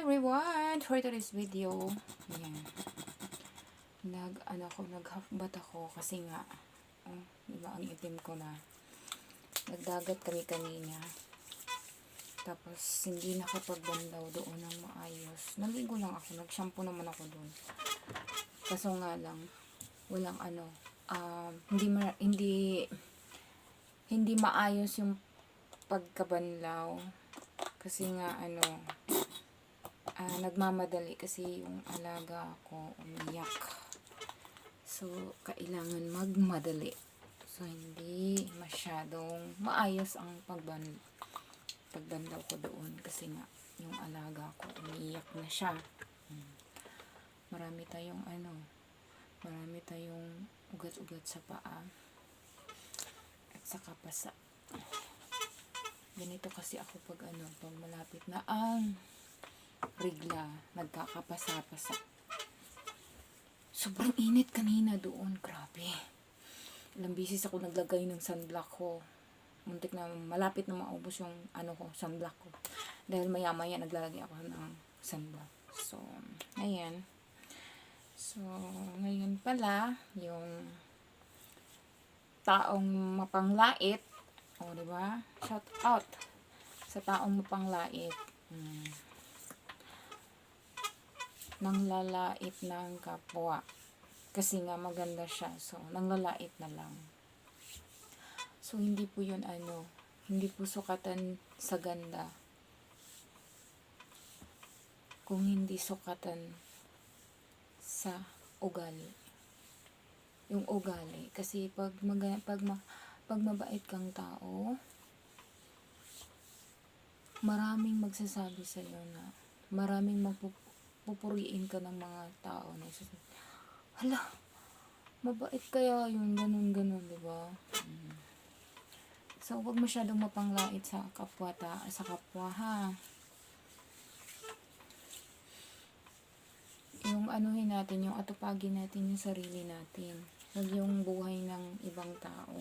everyone! For today's video, ayan. Nag, ano ako, naghakbat ako kasi nga, oh, diba ang itim ko na. Nagdagat kami kanina. Tapos, hindi nakapagbandaw doon ng maayos. Naligo lang ako, nag-shampoo naman ako doon. Kaso nga lang, walang ano, um, hindi, hindi, hindi maayos yung pagkabanlaw. Kasi nga, ano, ah, nagmamadali kasi yung alaga ko umiyak. So, kailangan magmadali. So, hindi masyadong maayos ang pagban pagbandaw ko doon kasi nga yung alaga ko umiyak na siya. Hmm. Marami tayong ano, marami tayong ugat-ugat sa paa at saka pasa. Ganito kasi ako pag ano, pag malapit na ang rigla, nagkakapasa-pasa. Sobrang init kanina doon, grabe. Ilang bisis ako naglagay ng sunblock ko. Muntik na malapit na maubos yung ano ko, sunblock ko. Dahil maya-maya naglalagay ako ng sunblock. So, ayan. So, ngayon pala, yung taong mapanglait, o, oh, di ba? Shout out sa taong mapanglait. Hmm nang lalait ng kapwa. Kasi nga maganda siya. So, nang lalait na lang. So, hindi po yun ano, hindi po sukatan sa ganda. Kung hindi sukatan sa ugali. Yung ugali. Kasi pag, mag, pag, ma, pag mabait kang tao, maraming magsasabi sa iyo na maraming magpup pupuriin ka ng mga tao na isa hala mabait kaya yung ganun ganun di ba? Mm. so wag masyadong mapanglait sa kapwa ta sa kapwa ha? Yung anuhin natin yung atupagin natin yung sarili natin. Wag yung buhay ng ibang tao.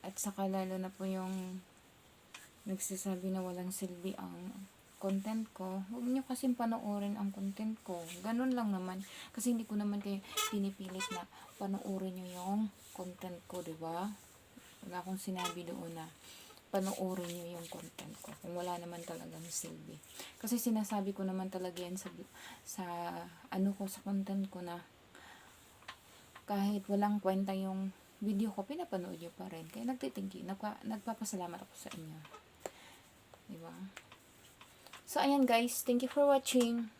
At saka lalo na po yung nagsasabi na walang silbi ang content ko, huwag niyo kasing panoorin ang content ko. Ganun lang naman. Kasi hindi ko naman kayo pinipilit na panoorin niyo yung content ko, di ba? Wala akong sinabi doon na panoorin niyo yung content ko. Kung wala naman talagang silbi. Kasi sinasabi ko naman talaga yan sa, sa ano ko, sa content ko na kahit walang kwenta yung video ko, pinapanood niyo pa rin. Kaya nagtitingki, nagpa, nagpapasalamat ako sa inyo. Di ba? So, ayan guys. Thank you for watching.